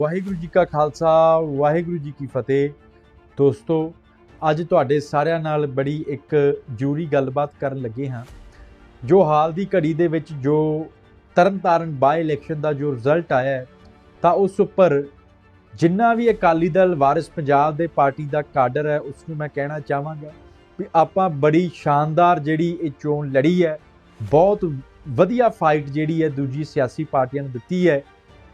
ਵਾਹਿਗੁਰੂ ਜੀ ਕਾ ਖਾਲਸਾ, ਵਾਹਿਗੁਰੂ ਜੀ ਕੀ ਫਤਿਹ। ਦੋਸਤੋ, ਅੱਜ ਤੁਹਾਡੇ ਸਾਰਿਆਂ ਨਾਲ ਬੜੀ ਇੱਕ ਜ਼ਰੂਰੀ ਗੱਲਬਾਤ ਕਰਨ ਲੱਗੇ ਹਾਂ। ਜੋ ਹਾਲ ਦੀ ਘੜੀ ਦੇ ਵਿੱਚ ਜੋ ਤਰਨਤਾਰਨ ਬਾਈ ਇਲੈਕਸ਼ਨ ਦਾ ਜੋ ਰਿਜ਼ਲਟ ਆਇਆ ਹੈ, ਤਾਂ ਉਸ ਉੱਪਰ ਜਿੰਨਾ ਵੀ ਅਕਾਲੀ ਦਲ, ਵਾਰਿਸ ਪੰਜਾਬ ਦੇ ਪਾਰਟੀ ਦਾ ਕਾਡਰ ਹੈ ਉਸ ਨੂੰ ਮੈਂ ਕਹਿਣਾ ਚਾਹਾਂਗਾ ਵੀ ਆਪਾਂ ਬੜੀ ਸ਼ਾਨਦਾਰ ਜਿਹੜੀ ਇਹ ਚੋਣ ਲੜੀ ਹੈ, ਬਹੁਤ ਵਧੀਆ ਫਾਈਟ ਜਿਹੜੀ ਹੈ ਦੂਜੀ ਸਿਆਸੀ ਪਾਰਟੀਆਂ ਨੂੰ ਦਿੱਤੀ ਹੈ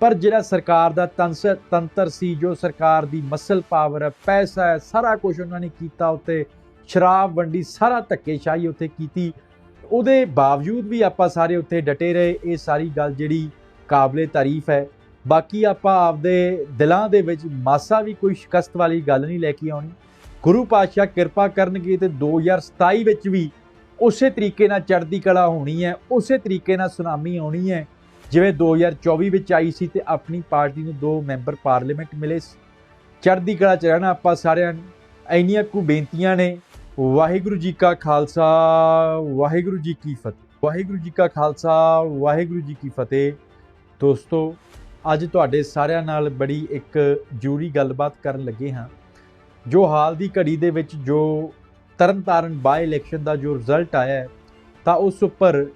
ਪਰ ਜਿਹੜਾ ਸਰਕਾਰ ਦਾ ਤੰਸਰ ਤੰਤਰ ਸੀ, ਜੋ ਸਰਕਾਰ ਦੀ ਮਸਲ ਪਾਵਰ ਹੈ, ਪੈਸਾ ਹੈ, ਸਾਰਾ ਕੁਝ ਉਹਨਾਂ ਨੇ ਕੀਤਾ ਉੱਤੇ, ਸ਼ਰਾਬ, ਵੰਡੀ, ਸਾਰਾ ਧੱਕੇਸ਼ਾਹੀ ਉੱਥੇ ਕੀਤੀ। ਉਹਦੇ ਬਾਵਜੂਦ ਵੀ ਆਪਾਂ ਸਾਰੇ ਉੱਥੇ ਡਟੇ ਰਹੇ, ਇਹ ਸਾਰੀ ਗੱਲ ਜਿਹੜੀ ਕਾਬਲੇ ਤਾਰੀਫ ਹੈ। ਬਾਕੀ ਆਪਾਂ ਆਪਦੇ ਦਿਲਾਂ ਦੇ ਵਿੱਚ ਮਾਸਾ ਵੀ ਕੋਈ ਸ਼ਿਕਸਤ ਵਾਲੀ ਗੱਲ ਨਹੀਂ ਲੈ ਕੇ ਆਉਣੀ। ਗੁਰੂ ਪਾਤਸ਼ਾਹ ਕਿਰਪਾ ਕਰਨਗੇ ਤੇ 2027 ਵਿੱਚ ਵੀ ਉਸੇ ਤਰੀਕੇ ਨਾਲ ਚੜ੍ਹਦੀ ਕਲਾ ਹੋਣੀ ਹੈ, ਉਸੇ ਤਰੀਕੇ ਨਾਲ ਸੁਨਾਮੀ ਆਉਣੀ ਹੈ। ਜਿਵੇਂ 2024 ਵਿੱਚ ਆਈ ਸੀ ਤੇ ਆਪਣੀ ਪਾਰਟੀ ਨੂੰ ਦੋ ਮੈਂਬਰ ਪਾਰਲੀਮੈਂਟ ਮਿਲੇ ਚੜ੍ਹਦੀ ਕਲਾ ਚ ਰਹਿਣਾ ਆਪਾਂ ਸਾਰਿਆਂ ਨੂੰ। ਇੰਨੀਆਂ ਕੁ ਬੇਨਤੀਆਂ ਨੇ। ਵਾਹਿਗੁਰੂ ਜੀ ਕਾ ਖਾਲਸਾ, ਵਾਹਿਗੁਰੂ ਜੀ ਕੀ ਫਤਿਹ। ਵਾਹਿਗੁਰੂ ਜੀ ਕਾ ਖਾਲਸਾ, ਵਾਹਿਗੁਰੂ ਜੀ ਕੀ ਫਤਿਹ। ਦੋਸਤੋ, ਅੱਜ ਤੁਹਾਡੇ ਸਾਰਿਆਂ ਨਾਲ ਬੜੀ ਇੱਕ ਜ਼ਰੂਰੀ ਗੱਲਬਾਤ ਕਰਨ ਲੱਗੇ ਹਾਂ। ਜੋ ਹਾਲ ਦੀ ਘੜੀ ਦੇ ਵਿੱਚ ਜੋ ਤਰਨਤਾਰਨ ਬਾਈ ਇਲੈਕਸ਼ਨ ਦਾ ਜੋ ਰਿਜ਼ਲਟ ਆਇਆ ਹੈ, ਤਾਂ ਉਸ ਉੱਪਰ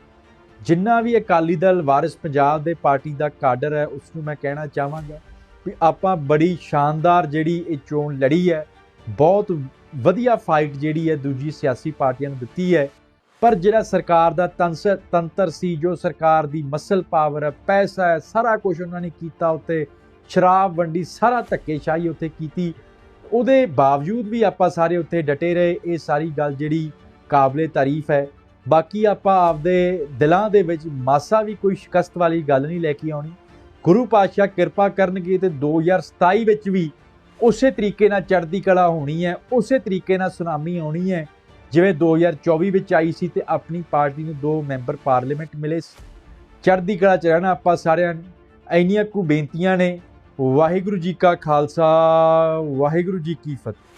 ਜਿੰਨਾ ਵੀ ਅਕਾਲੀ ਦਲ, ਵਾਰਿਸ ਪੰਜਾਬ ਦੇ ਪਾਰਟੀ ਦਾ ਕਾਡਰ ਹੈ ਉਸ ਨੂੰ ਮੈਂ ਕਹਿਣਾ ਚਾਹਾਂਗਾ ਵੀ ਆਪਾਂ ਬੜੀ ਸ਼ਾਨਦਾਰ ਜਿਹੜੀ ਇਹ ਚੋਣ ਲੜੀ ਹੈ, ਬਹੁਤ ਵਧੀਆ ਫਾਈਟ ਜਿਹੜੀ ਹੈ ਦੂਜੀ ਸਿਆਸੀ ਪਾਰਟੀਆਂ ਨੂੰ ਦਿੱਤੀ ਹੈ। ਪਰ ਜਿਹੜਾ ਸਰਕਾਰ ਦਾ ਤੰਸਰ ਤੰਤਰ ਸੀ, ਜੋ ਸਰਕਾਰ ਦੀ ਮਸਲ ਪਾਵਰ ਹੈ, ਪੈਸਾ ਹੈ, ਸਾਰਾ ਕੁਝ ਉਹਨਾਂ ਨੇ ਕੀਤਾ ਉੱਤੇ, ਸ਼ਰਾਬ ਵੰਡੀ, ਸਾਰਾ ਧੱਕੇਸ਼ਾਹੀ ਉੱਥੇ ਕੀਤੀ। ਉਹਦੇ ਬਾਵਜੂਦ ਵੀ ਆਪਾਂ ਸਾਰੇ ਉੱਥੇ ਡਟੇ ਰਹੇ, ਇਹ ਸਾਰੀ ਗੱਲ ਜਿਹੜੀ ਕਾਬਲੇ ਤਾਰੀਫ ਹੈ। ਬਾਕੀ ਆਪਾਂ ਆਪਦੇ ਦਿਲਾਂ ਦੇ ਵਿੱਚ ਮਾਸਾ ਵੀ ਕੋਈ ਸ਼ਿਕਸਤ ਵਾਲੀ ਗੱਲ ਨਹੀਂ ਲੈ ਕੇ ਆਉਣੀ। ਗੁਰੂ ਪਾਤਸ਼ਾਹ ਕਿਰਪਾ ਕਰਨਗੇ ਤੇ 2027 ਵਿੱਚ ਵੀ ਉਸੇ ਤਰੀਕੇ ਨਾਲ ਚੜ੍ਹਦੀ ਕਲਾ ਹੋਣੀ ਹੈ, ਉਸੇ ਤਰੀਕੇ ਨਾਲ ਸੁਨਾਮੀ ਆਉਣੀ ਹੈ। ਜਿਵੇਂ 2024 ਵਿੱਚ ਆਈ ਸੀ ਤੇ ਆਪਣੀ ਪਾਰਟੀ ਨੂੰ ਦੋ ਮੈਂਬਰ ਪਾਰਲੀਮੈਂਟ ਮਿਲੇ ਸੀ। ਚੜ੍ਹਦੀ ਕਲਾ ਚ ਰਹਿਣਾ ਆਪਾਂ ਸਾਰਿਆਂ ਨੂੰ। ਇੰਨੀਆਂ ਕੁ ਬੇਨਤੀਆਂ ਨੇ। ਵਾਹਿਗੁਰੂ ਜੀ ਕਾ ਖਾਲਸਾ, ਵਾਹਿਗੁਰੂ ਜੀ ਕੀ ਫਤਿਹ।